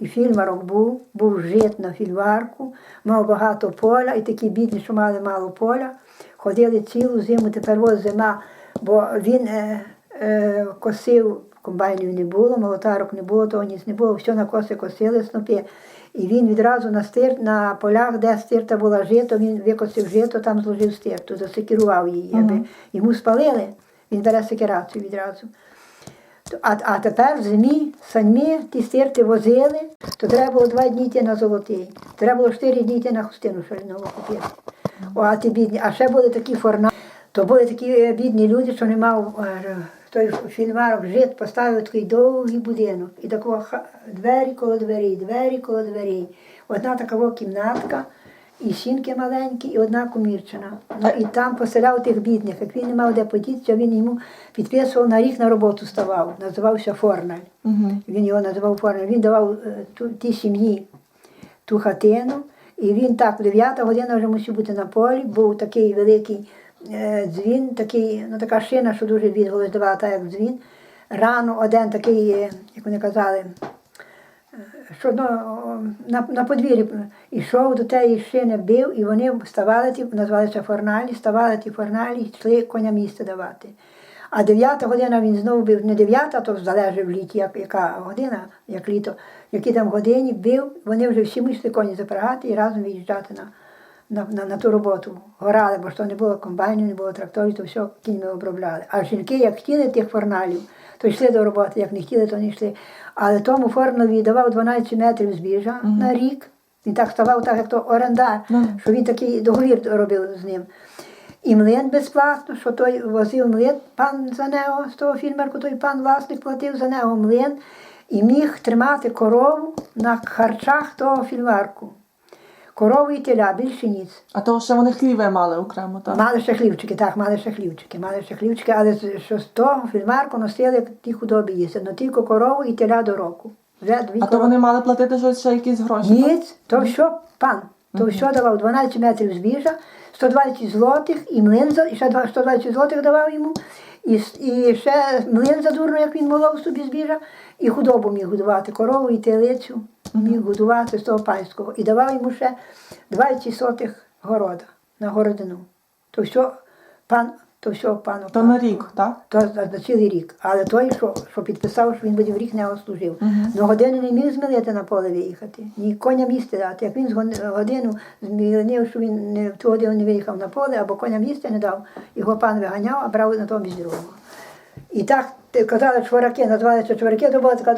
і фільмарок був, був жит на фільварку, мав багато поля, і такі бідні, що мали мало поля, ходили цілу зиму, тепер ось зима, бо він е, е, косив, комбайнів не було, молотарок не було, того ніц не було, все на коси косили снопи. І він відразу на стир, на полях, де стирта була жито, він викосив жито, там зложив стирту, засекірував її, аби йому спалили, він бере секірацію відразу. А, а тепер зимі самі ті стирти возили, то треба було два дні йти на золотий. Треба було чотири дні йти на хустину шалінову купити. О, а ті бідні. А ще були такі форна, то були такі е, бідні люди, що не мав е, той фільмарок жит, поставив такий довгий будинок. І такого двері коло дверей, двері коло дверей. Одна така кімнатка. І сінки маленькі, і одна комірчина. Ну, і там поселяв тих бідних. Як він не мав де подітися, він йому підписував на рік на роботу ставав. Називався Форналь. Він його називав Форналь. Він давав е, ту, тій сім'ї ту хатину. І він так, 9 година вже мусив бути на полі, був такий великий е, дзвін, такий, ну така шина, що дуже відголос давала, так як дзвін. Рано один такий, е, як вони казали, що на на, на подвір'ї йшов до тієї шини, бив, і вони вставали, ті, називалися форналі, ставали ті форналі йшли коня місце давати. А дев'ята година він знову бив, не дев'ята, то залежить в літі, як, яка година, як літо, які там годині бив, вони вже всі мусили коні запрягати і разом виїжджати на, на, на, на ту роботу. Горали, бо що не було комбайнів, не було тракторів, то все кіньми обробляли. А жінки, як хотіли тих форналів, то йшли до роботи, як не хотіли, то не йшли. Але тому форнові давав 12 метрів збіжжя на рік. Він так ставав, так як то орендар, що він такий договір робив з ним. І млин безплатно, що той возив млин, пан за нього, з того фільмерку, той пан власник платив за нього млин і міг тримати корову на харчах того фільварку. Корову і теля, більше ніц. А того ще вони хліве мали окремо, так? Мали ще хлівчики, так, мали ще хлівчики, мали ще хлівчики, але що з того фільмарку носили ті худобі їсти, ну тільки корову і теля до року. Вже дві А то корови. вони мали платити щось ще якісь гроші? Ніц, то все пан. То все давав 12 метрів збіжжя, 120 злотих і млин, і ще два- 120 злотих давав йому. І, с- і ще млин задурно, як він молов собі збіжжя, і худобу міг годувати, корову і телицю міг годувати з того панського. І давав йому ще 20 сотих города на городину. То все пан, то все пану. То на рік, так? То за, за цілий рік. Але той, що, що підписав, що він буде в рік не служив. Ну годину не міг змілити на поле виїхати, ні коня місти дати. Як він з годину змілив, що він не в ту годину не виїхав на поле, або коня місти не дав, його пан виганяв, а брав на тому другого. І так казали чвораки, називалися чвораки, то була така